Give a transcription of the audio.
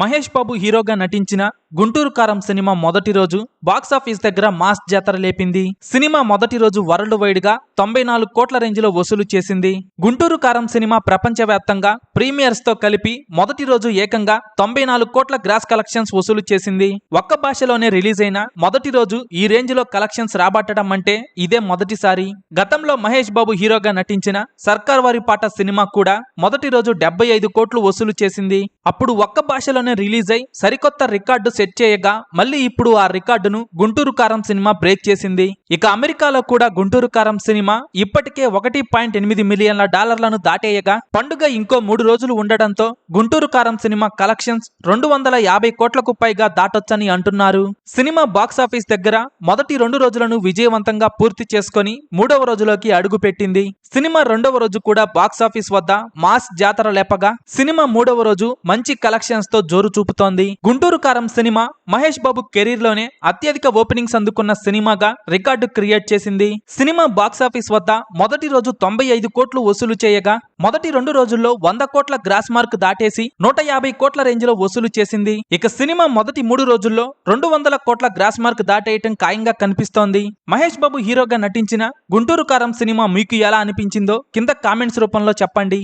మహేష్ బాబు హీరోగా నటించిన గుంటూరు కారం సినిమా మొదటి రోజు బాక్సాఫీస్ దగ్గర మాస్ జాతర లేపింది. సినిమా మొదటి రోజు వరల్డ్ వైడ్గా తొంభై నాలుగు కోట్ల రేంజ్లో వసూలు చేసింది. గుంటూరు కారం సినిమా ప్రపంచవ్యాప్తంగా ప్రీమియర్స్తో కలిపి మొదటి రోజు ఏకంగా తొంభై నాలుగు కోట్ల గ్రాస్ కలెక్షన్స్ వసూలు చేసింది. ఒక్క భాషలోనే రిలీజ్ అయిన మొదటి రోజు ఈ రేంజ్లో కలెక్షన్స్ రాబట్టడం అంటే ఇదే మొదటిసారి. గతంలో మహేష్ బాబు హీరోగా నటించిన సర్కార్ వారి పాట సినిమా కూడా మొదటి రోజు డెబ్బై ఐదు కోట్లు వసూలు చేసింది. అప్పుడు ఒక్క భాషలోనే రిలీజ్ అయి సరికొత్త రికార్డు సెట్ చేయగా మళ్ళీ ఇప్పుడు ఆ రికార్డును గుంటూరు కారం సినిమా బ్రేక్ చేసింది. ఇక అమెరికాలో కూడా గుంటూరు కారం సినిమా ఇప్పటికే ఒకటి పాయింట్ ఎనిమిది మిలియన్ల డాలర్లను దాటేయగా పండుగ ఇంకో మూడు రోజులు ఉండడంతో గుంటూరు కారం సినిమా కలెక్షన్స్ రెండు వందల యాభై కోట్లకు పైగా దాటొచ్చని అంటున్నారు. సినిమా బాక్సాఫీస్ దగ్గర మొదటి రెండు రోజులను విజయవంతంగా పూర్తి చేసుకొని మూడవ రోజులోకి అడుగు పెట్టింది సినిమా రెండవ రోజు కూడా బాక్సాఫీస్ వద్ద మాస్ జాతర లేపగా సినిమా మూడవ రోజు మంచి కలెక్షన్స్తో జోరు చూపుతోంది. గుంటూరు కారం సినిమా మహేష్ బాబు కెరీర్లోనే అత్యధిక ఓపెనింగ్స్ అందుకున్న సినిమాగా రికార్డు క్రియేట్ చేసింది. సినిమా బాక్సాఫీస్ వద్ద మొదటి రోజు తొంభై ఐదు కోట్లు వసూలు చేయగా మొదటి రెండు రోజుల్లో వంద కోట్ల గ్రాస్ మార్క్ దాటేసి నూట యాభై కోట్ల రేంజ్లో వసూలు చేసింది. ఇక సినిమా మొదటి మూడు రోజుల్లో రెండు వందల కోట్ల గ్రాస్ మార్క్ దాటేయటం ఖాయంగా కనిపిస్తోంది. మహేష్ బాబు హీరోగా నటించిన గుంటూరు కారం సినిమా మీకు ఎలా అనిపించిందో కింద కామెంట్స్ రూపంలో చెప్పండి.